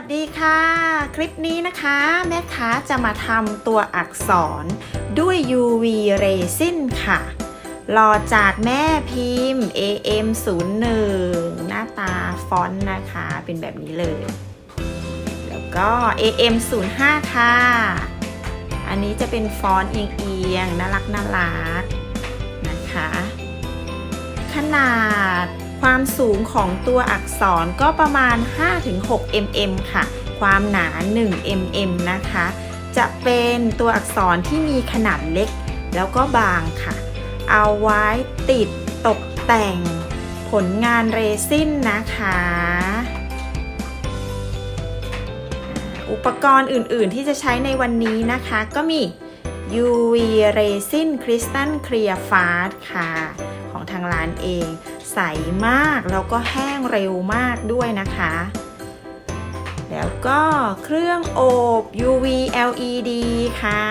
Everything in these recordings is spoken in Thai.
วัสดีค่ะ คลิปนี้นะคะ แม่ค้าจะมาทำตัวอักษรด้วย UV resin ค่ะรอจากแม่พิมพ์ AM01 หน้าตาฟอนต์นะคะ เป็นแบบนี้เลย แล้วก็ AM05 ค่ะ อันนี้จะเป็นฟอนต์เอียงๆน่ารักน่ารักนะคะ ขนาด ความสูงของตัวอักษรก็ประมาณ 5-6 mm ค่ะ ความหนา 1 mm นะคะ จะเป็นตัวอักษรที่มีขนาดเล็ก แล้วก็บางค่ะ เอาไว้ติดตกแต่งผลงานเรซินนะคะ อุปกรณ์อื่น ๆ ที่จะใช้ในวันนี้นะคะ ก็มี UV Resin Crystal Clear Fast ค่ะ ของทางร้านเอง ใสมากแล้วก็แห้งเร็วมากด้วยนะคะ แล้วก็เครื่องอบ UV LED ค่ะ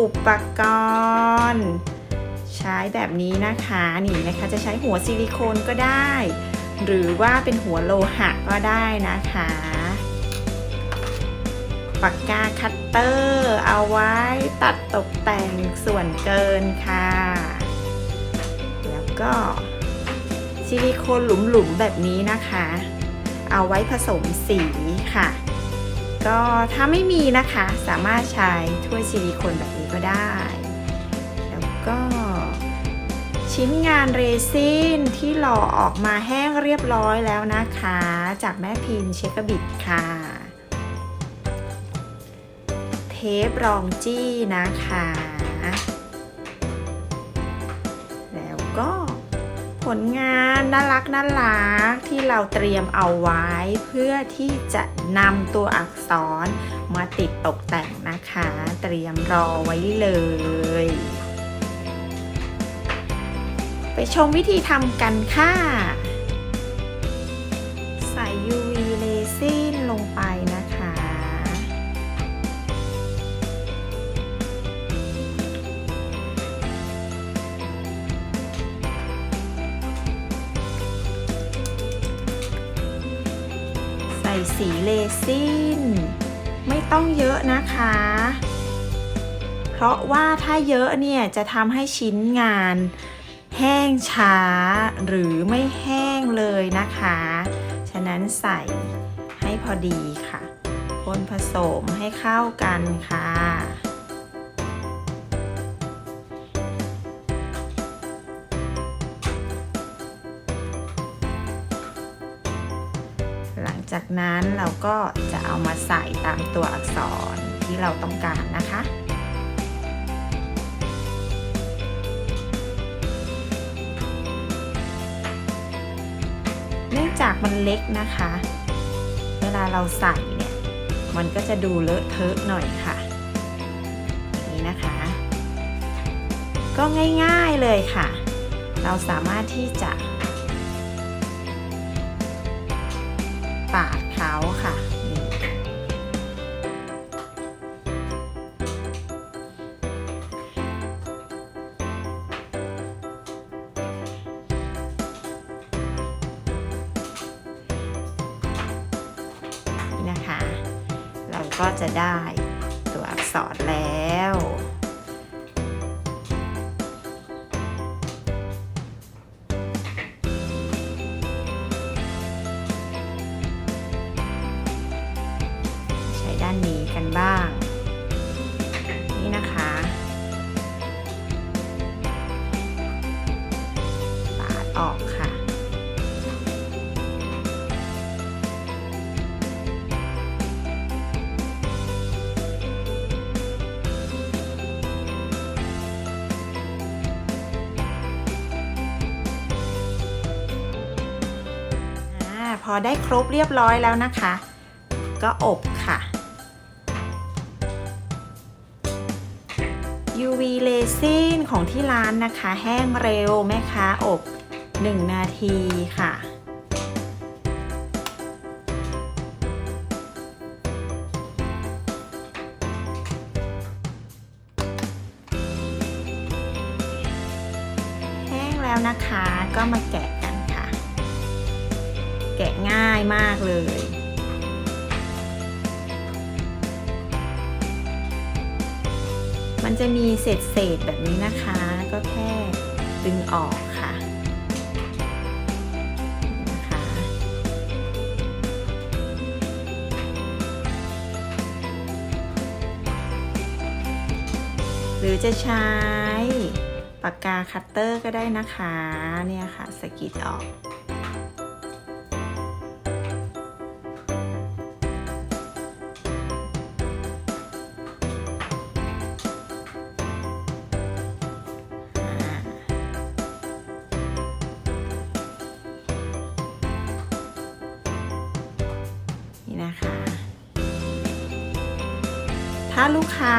อุปกรณ์ ใช้แบบนี้นะคะนี่นะคะจะใช้หัวซิลิโคนก็ได้ หรือว่าเป็นหัวโลหะก็ได้นะคะปากกาคัตเตอร์ เอาไว้ตัดตกแต่งส่วนเกินค่ะ ก็ซิลิโคนหลุมๆแบบนี้นะคะ เอาไว้ผสมสีค่ะ ก็ถ้าไม่มีนะคะสามารถใช้ถ้วยซิลิโคนแบบนี้ก็ได้ แล้วก็ชิ้นงานเรซินที่หล่อออกมาแห้งเรียบร้อยแล้วนะคะ จากแม่พิมพ์เชคบิดค่ะ เทปรองจี้นะคะ แล้วก็ ลงานน่ารักน่ารักที่เราเตรียมเอาไว้ เพื่อที่จะนำตัวอักษรมาติดตกแต่งนะคะ เตรียมรอไว้เลย ไปชมวิธีทำกันค่ะ ใส่ยู ส่สีเลซินไม่ต้องเยอะนะคะ เพราะว่าถ้าเยอะเนี่ยจะทำให้ชิ้นงาน แห้งช้าหรือไม่แห้งเลยนะคะ ฉะนั้นใส่ให้พอดีค่ะ คนผสมให้เข้ากันค่ะ จากนั้นเราก็จะเอามาใส่ตามตัวอักษรที่เราต้องการนะคะ เนื่องจากมันเล็กนะคะ เวลาเราใส่เนี่ยมันก็จะดูเลอะเทอะหน่อยค่ะอย่างนี้นะคะ ก็ง่ายๆเลยค่ะ เราสามารถที่จะ ได้ อาพอได้ครบเรียบร้อยแล้วนะคะ ก็อบค่ะ UV เลซินของที่ร้านนะคะ แห้งเร็วแม่ค้าอบ 1 นาทีค่ะ มีเศษเศษแบบนี้นะคะ ก็แค่ดึงออกค่ะนะคะหรือจะใช้ปากกาคัตเตอร์ก็ได้นะคะ เนี่ยค่ะสกิดออก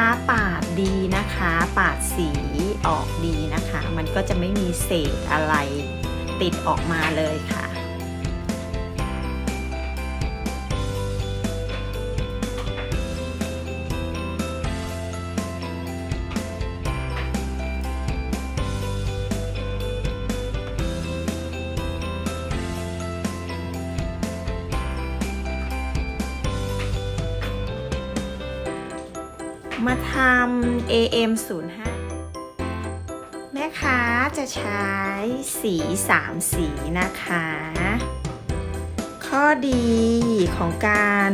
าปาดดีนะคะ ปาดสีออกดีนะคะ มันก็จะไม่มีเศษอะไรติดออกมาเลยค่ะ มาทำ AM 0 5แม่ค้าจะใช้สี3สีนะคะ ข้อดีของการ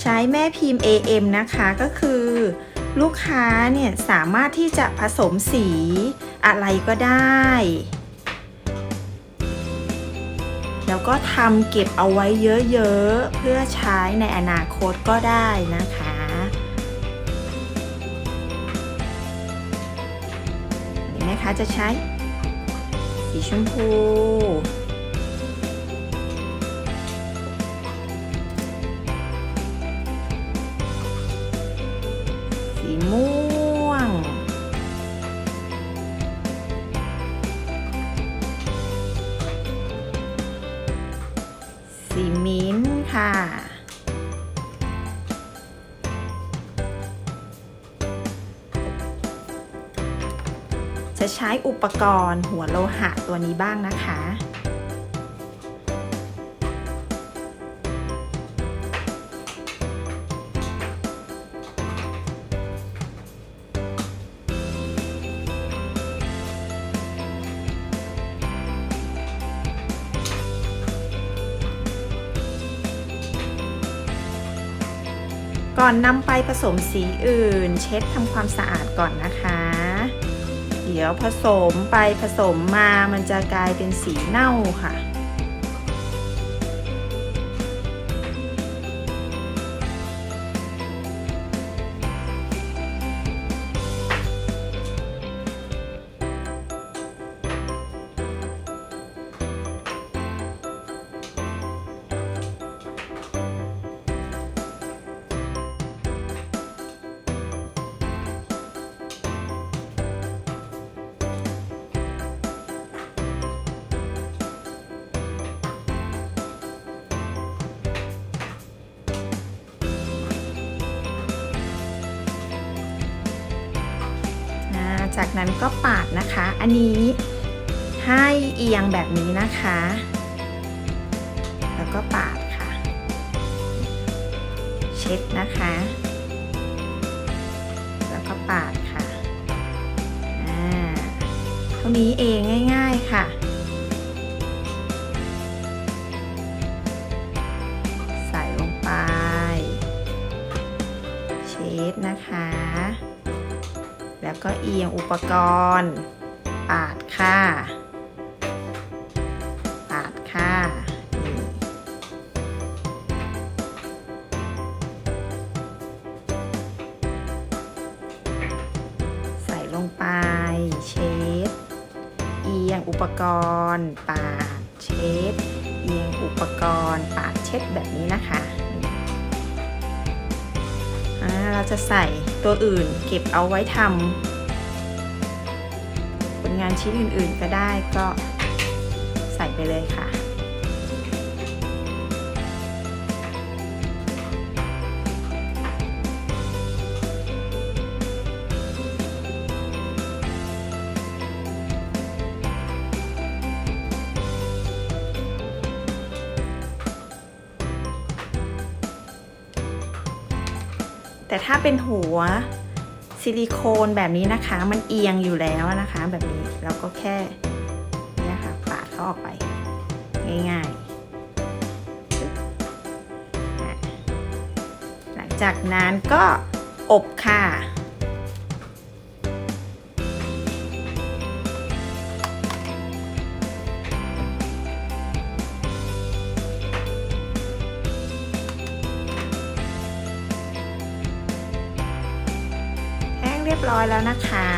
ใช้แม่พิมพ์ AM นะคะก็คือลูกค้าเนี่ยสามารถที่จะผสมสีอะไรก็ได้ แล้วก็ทำเก็บเอาไว้เยอะๆ เพื่อใช้ในอนาคตก็ได้นะคะ จะใช้ สีชมพู จะใช้อุปกรณ์หัวโลหะตัวนี้บ้างนะคะ ก่อนนำไปผสมสีอื่น เช็ดทำความสะอาดก่อนนะคะ ดี๋ยวผสมไปผสมมามันจะกลายเป็นสีเน่าค่ะ นั้นก็ปาดนะคะ อันนี้ให้เอียงแบบนี้นะคะ แล้วก็ปาดค่ะ เช็ดนะคะ แล้วก็ปาดค่ะอ่าเท่านี้เองง่าย ๆค่ะ ใส่ลงไป เช็ดนะคะ ก็เอียงอุปกรณ์ ปาดค่ะปาดค่ะใส่ลงไป เช็ด เอียงอุปกรณ์ ปาด เช็ด เอียงอุปกรณ์ ปาดเช็ดแบบนี้นะคะเราจะใส่ตัวอื่นเก็บเอาไว้ทำ งานชิ้นอื่นๆ ก็ได้ก็ใส่ไปเลยค่ะแต่ถ้าเป็นหัว ซิลิโคนแบบนี้นะคะ มันเอียงอยู่แล้วนะคะ แบบนี้เราก็แค่เนี่ยค่ะปาดเขาออกไป ง่ายๆ หลังจากนั้นก็อบค่ะ อยแล้วนะคะ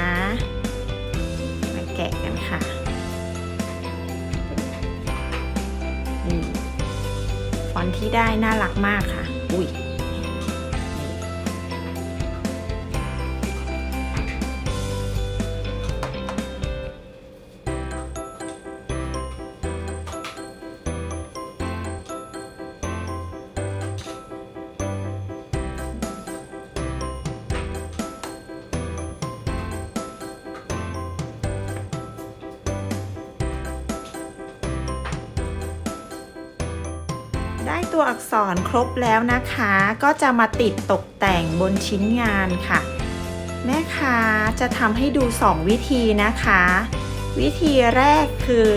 มาแกะกันค่ะนี่ฟอนต์ที่ได้น่ารักมากค่ะ อุ้ย ตัวอักษรครบแล้วนะคะ ก็จะมาติดตกแต่งบนชิ้นงานค่ะ แม่ค้าจะทำให้ดู 2 วิธีนะคะ วิธีแรกคือ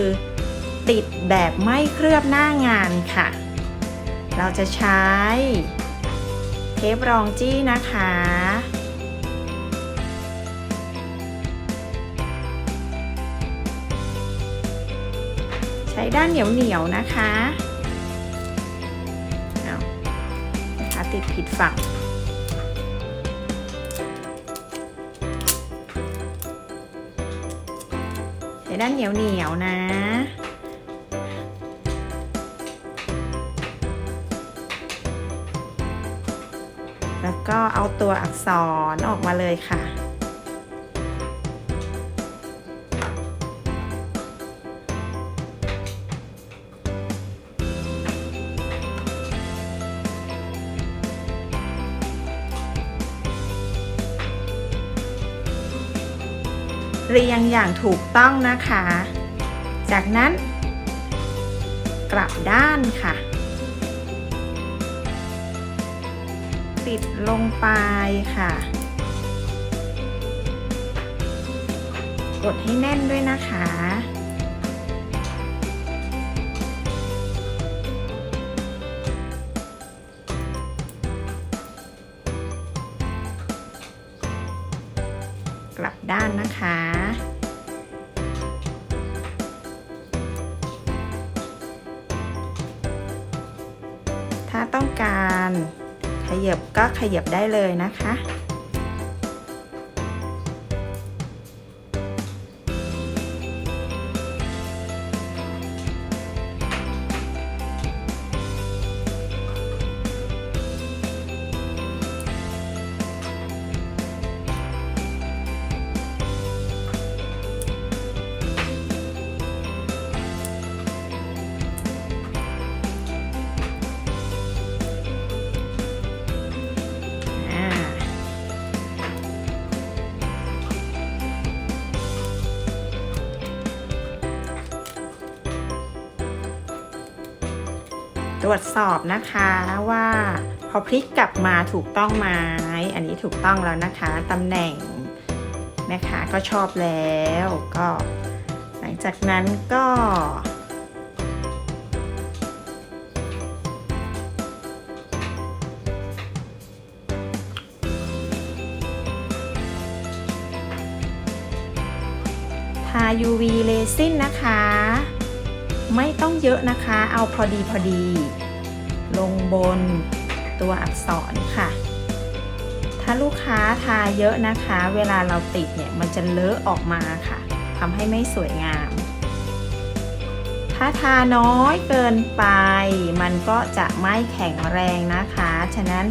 ติดแบบไม่เคลือบหน้างานค่ะ เราจะใช้ เทปรองจี้นะคะใช้ด้านเหนียวๆนะคะ ติดผิดฝั่งใช้ด้านเหนียวเหนียวๆนะ แล้วก็เอาตัวอักษรออกมาเลยค่ะ เรียงอย่างถูกต้องนะคะ จากนั้น กลับด้านค่ะ ติดลงไปค่ะ กดให้แน่นด้วยนะคะ กลับด้านนะคะ ถ้าต้องการขยับก็ขยับได้เลยนะคะ ตรวจสอบนะคะว่าพอพลิกกลับมาถูกต้องไหมอันนี้ถูกต้องแล้วนะคะตำแหน่งแม่ค้าก็ชอบแล้วก็หลังจากนั้นก็ทา UV เลซินนะคะ ไม่ต้องเยอะนะคะ เอาพอดีพอดี ลงบนตัวอักษรค่ะ ถ้าลูกค้าทาเยอะนะคะ เวลาเราติดเนี่ยมันจะเลอะออกมาค่ะทำให้ไม่สวยงาม ถ้าทาน้อยเกินไป มันก็จะไม่แข็งแรงนะคะ ฉะนั้น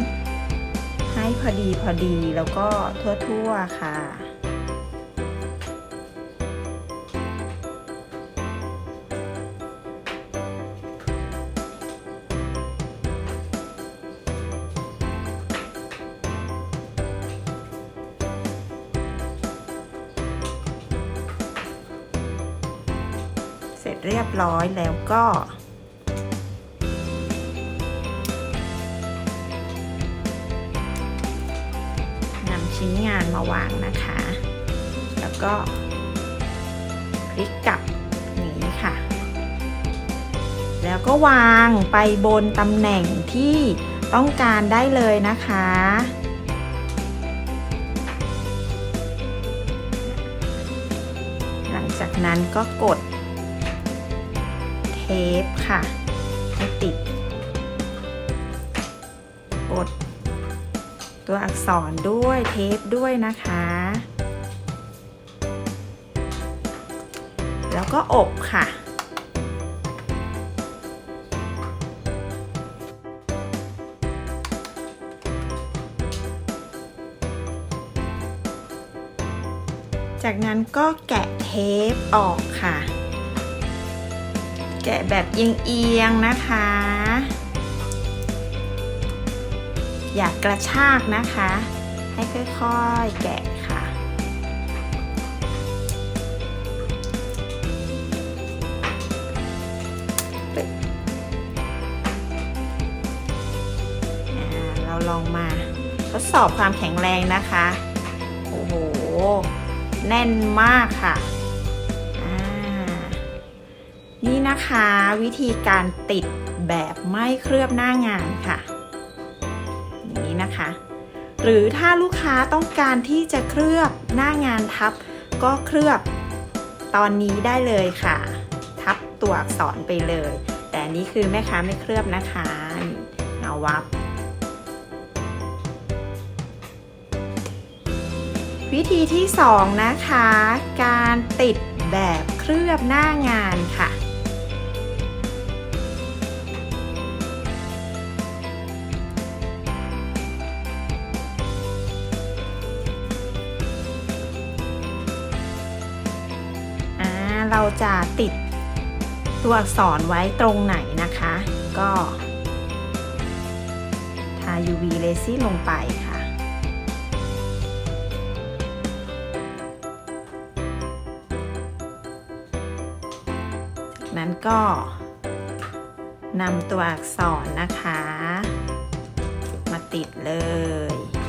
ให้พอดีพอดีแล้วก็ทั่วๆค่ะ เรียบร้อยแล้วก็ นำชิ้นงานมาวางนะคะ แล้วก็คลิกกลับอย่างนี้ค่ะ แล้วก็วางไปบนตำแหน่งที่ต้องการได้เลยนะคะหลังจากนั้นก็กด เทปค่ะให้ติดกดตัวอักษรด้วยเทปด้วยนะคะ แล้วก็อบค่ะจากนั้นก็แกะเทปออกค่ะ แกะแบบเอียงๆนะคะ อย่ากกระชากนะคะ ให้ค่อยๆแกะค่ะ เราลองมาทดสอบความแข็งแรงนะคะ โอ้โห แน่นมากค่ะ นี่นะคะวิธีการติดแบบไม่เคลือบหน้างานค่ะ อย่างนี้นะคะ หรือถ้าลูกค้าต้องการที่จะเคลือบหน้างานทับ ก็เคลือบตอนนี้ได้เลยค่ะ ทับตัวอักษรไปเลย แต่นี้คือแม่ค้าไม่เคลือบนะคะเงาวับ วิธีที่ 2 นะคะ การติดแบบเคลือบหน้างานค่ะ เราจะติดตัวอักษรไว้ตรงไหนนะคะ ก็ทา UV resin ลงไปค่ะจากนั้นก็นำตัวอักษรนะคะ มาติดเลยอุ้ย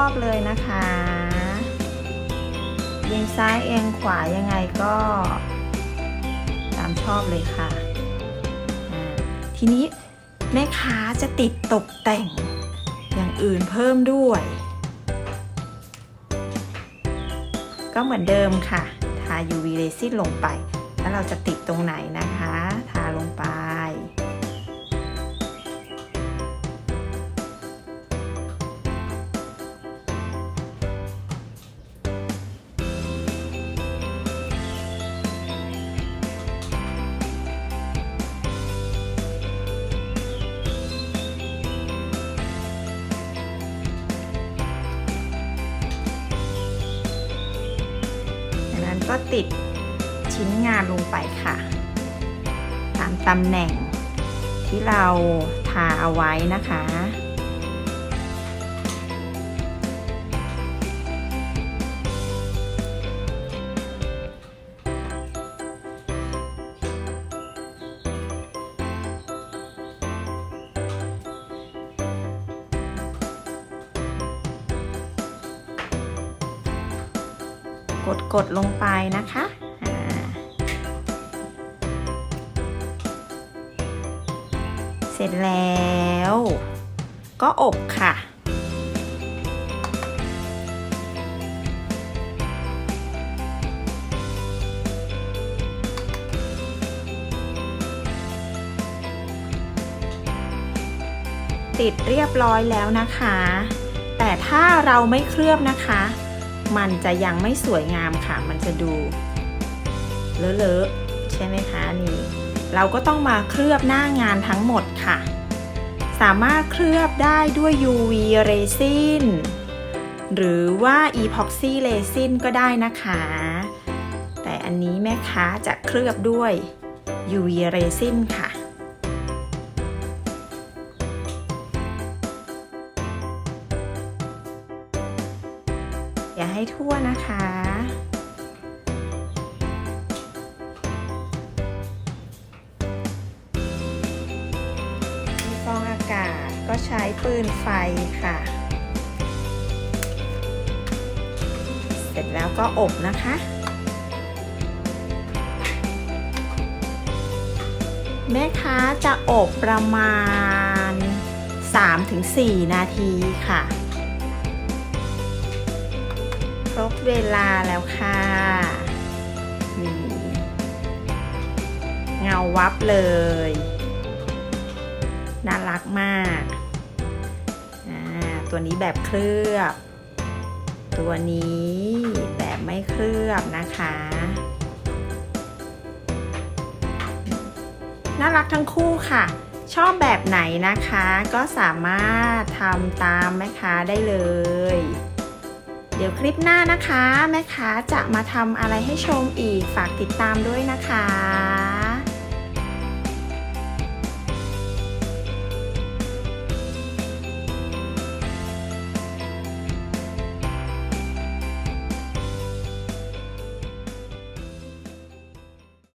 อบเลยนะคะเอียงซ้ายเอียงขวายังไงก็ ตามชอบเลยค่ะ ทีนี้แม่ค้าจะติดตกแต่งอย่างอื่นเพิ่มด้วย ก็เหมือนเดิมค่ะ ทา UV resin ลงไป แล้วเราจะติดตรงไหนนะคะ ตำแหน่งที่เราทาเอาไว้นะคะ กดกดลงไปนะคะ แล้ว ก็อบค่ะ ติดเรียบร้อยแล้วนะคะ แต่ถ้าเราไม่เคลือบนะคะ มันจะยังไม่สวยงามค่ะ มันจะดูเลอะๆใช่ไหมคะนี่เราก็ต้องมาเคลือบหน้างานทั้งหมดค่ะ สามารถเคลือบได้ด้วย UV resin หรือว่า epoxy resin ก็ได้นะคะ แต่อันนี้แม่ค้าจะเคลือบด้วย UV resin ค่ะ อย่าให้ทั่วนะคะ ใช้ปืนไฟค่ะ เสร็จแล้วก็อบนะคะ แม่ค้าจะอบประมาณ 3-4 นาทีค่ะ ครบเวลาแล้วค่ะนี่เงาวับเลย น่ารักมาก ตัวนี้แบบเคลือบ ตัวนี้แบบไม่เคลือบนะคะ น่ารักทั้งคู่ค่ะ ชอบแบบไหนนะคะก็สามารถทำตามแม่ค้าได้เลย เดี๋ยวคลิปหน้านะคะ แม่ค้าจะมาทำอะไรให้ชมอีกฝากติดตามด้วยนะคะ